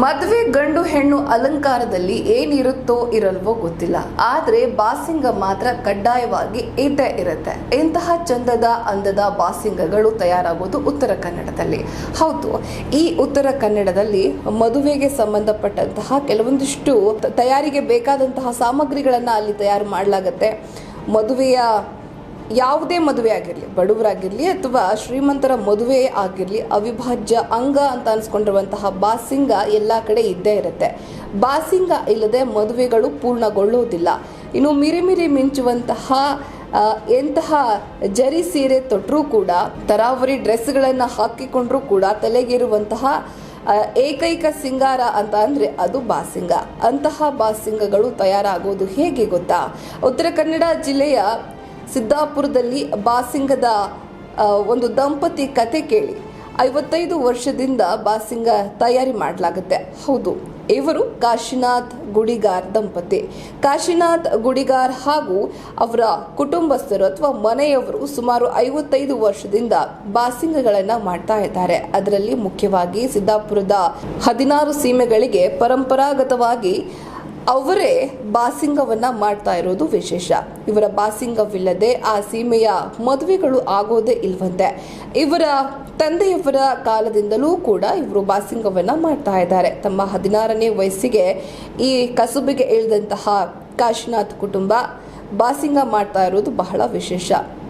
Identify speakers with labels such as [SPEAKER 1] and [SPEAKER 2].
[SPEAKER 1] ಮದುವೆ ಗಂಡು ಹೆಣ್ಣು ಅಲಂಕಾರದಲ್ಲಿ ಏನಿರುತ್ತೋ ಇರಲ್ವೋ ಗೊತ್ತಿಲ್ಲ. ಆದ್ರೆ ಬಾಸಿಂಗ ಮಾತ್ರ ಕಡ್ಡಾಯವಾಗಿ ಇದ್ದೇ ಇರುತ್ತೆ. ಇಂತಹ ಚಂದದ ಅಂದದ ಬಾಸಿಂಗಗಳು ತಯಾರಾಗೋದು ಉತ್ತರ ಕನ್ನಡದಲ್ಲಿ. ಹೌದು, ಈ ಉತ್ತರ ಕನ್ನಡದಲ್ಲಿ ಮದುವೆಗೆ ಸಂಬಂಧಪಟ್ಟಂತಹ ಕೆಲವೊಂದಿಷ್ಟು ತಯಾರಿಗೆ ಬೇಕಾದಂತಹ ಸಾಮಗ್ರಿಗಳನ್ನ ಅಲ್ಲಿ ತಯಾರು ಮಾಡಲಾಗತ್ತೆ. ಮದುವೆಯ ಯಾವುದೇ ಮದುವೆ ಆಗಿರಲಿ, ಬಡವರಾಗಿರಲಿ ಅಥವಾ ಶ್ರೀಮಂತರ ಮದುವೆ ಆಗಿರಲಿ, ಅವಿಭಾಜ್ಯ ಅಂಗ ಅಂತ ಅನ್ಸ್ಕೊಂಡಿರುವಂತಹ ಬಾಸಿಂಗ ಎಲ್ಲ ಕಡೆ ಇದ್ದೇ ಇರುತ್ತೆ. ಬಾಸಿಂಗ ಇಲ್ಲದೆ ಮದುವೆಗಳು ಪೂರ್ಣಗೊಳ್ಳೋದಿಲ್ಲ ಇನ್ನು ಮಿರಿಮಿರಿ ಮಿರಿ ಮಿಂಚುವಂತಹ ಎಂತಹ ಜರಿ ಸೀರೆ ತೊಟ್ಟರೂ ಕೂಡ, ತರಾವರಿ ಡ್ರೆಸ್ಗಳನ್ನು ಹಾಕಿಕೊಂಡ್ರೂ ಕೂಡ ತಲೆಗಿರುವಂತಹ ಏಕೈಕ ಸಿಂಗಾರ ಅಂತ ಅಂದರೆ ಅದು ಬಾಸಿಂಗ. ಅಂತಹ ಬಾಸಿಂಗಗಳು ತಯಾರಾಗೋದು ಹೇಗೆ ಗೊತ್ತಾ? ಉತ್ತರ ಕನ್ನಡ ಜಿಲ್ಲೆಯ ಸಿದ್ದಾಪುರದಲ್ಲಿ ಬಾಸಿಂಗದ ಒಂದು ದಂಪತಿ ಕತೆ ಕೇಳಿ. ಐವತ್ತೈದು ವರ್ಷದಿಂದ ಬಾಸಿಂಗ ತಯಾರಿ ಮಾಡಲಾಗುತ್ತೆ. ಹೌದು, ಇವರು ಕಾಶಿನಾಥ್ ಗುಡಿಗಾರ್ ದಂಪತಿ. ಕಾಶಿನಾಥ್ ಗುಡಿಗಾರ್ ಹಾಗೂ ಅವರ ಕುಟುಂಬಸ್ಥರು ಅಥವಾ ಮನೆಯವರು ಸುಮಾರು ಐವತ್ತೈದು ವರ್ಷದಿಂದ ಬಾಸಿಂಗಗಳನ್ನು ಮಾಡ್ತಾ ಇದ್ದಾರೆ. ಅದರಲ್ಲಿ ಮುಖ್ಯವಾಗಿ ಸಿದ್ದಾಪುರದ ಹದಿನಾರು ಸೀಮೆಗಳಿಗೆ ಪರಂಪರಾಗತವಾಗಿ ಅವರೇ ಬಾಸಿಂಗವನ್ನ ಮಾಡ್ತಾ ಇರೋದು ವಿಶೇಷ. ಇವರ ಬಾಸಿಂಗವಿಲ್ಲದೆ ಆ ಸೀಮೆಯ ಮದುವೆಗಳು ಆಗೋದೇ ಇಲ್ವಂತೆ. ಇವರ ತಂದೆಯವರ ಕಾಲದಿಂದಲೂ ಕೂಡ ಇವರು ಬಾಸಿಂಗವನ್ನ ಮಾಡ್ತಾ ಇದ್ದಾರೆ. ತಮ್ಮ ಹದಿನಾರನೇ ವಯಸ್ಸಿಗೆ ಈ ಕಸುಬಿಗೆ ಇಳಿದಂತಹ ಕಾಶಿನಾಥ್ ಕುಟುಂಬ ಬಾಸಿಂಗ ಮಾಡ್ತಾ ಇರೋದು ಬಹಳ ವಿಶೇಷ.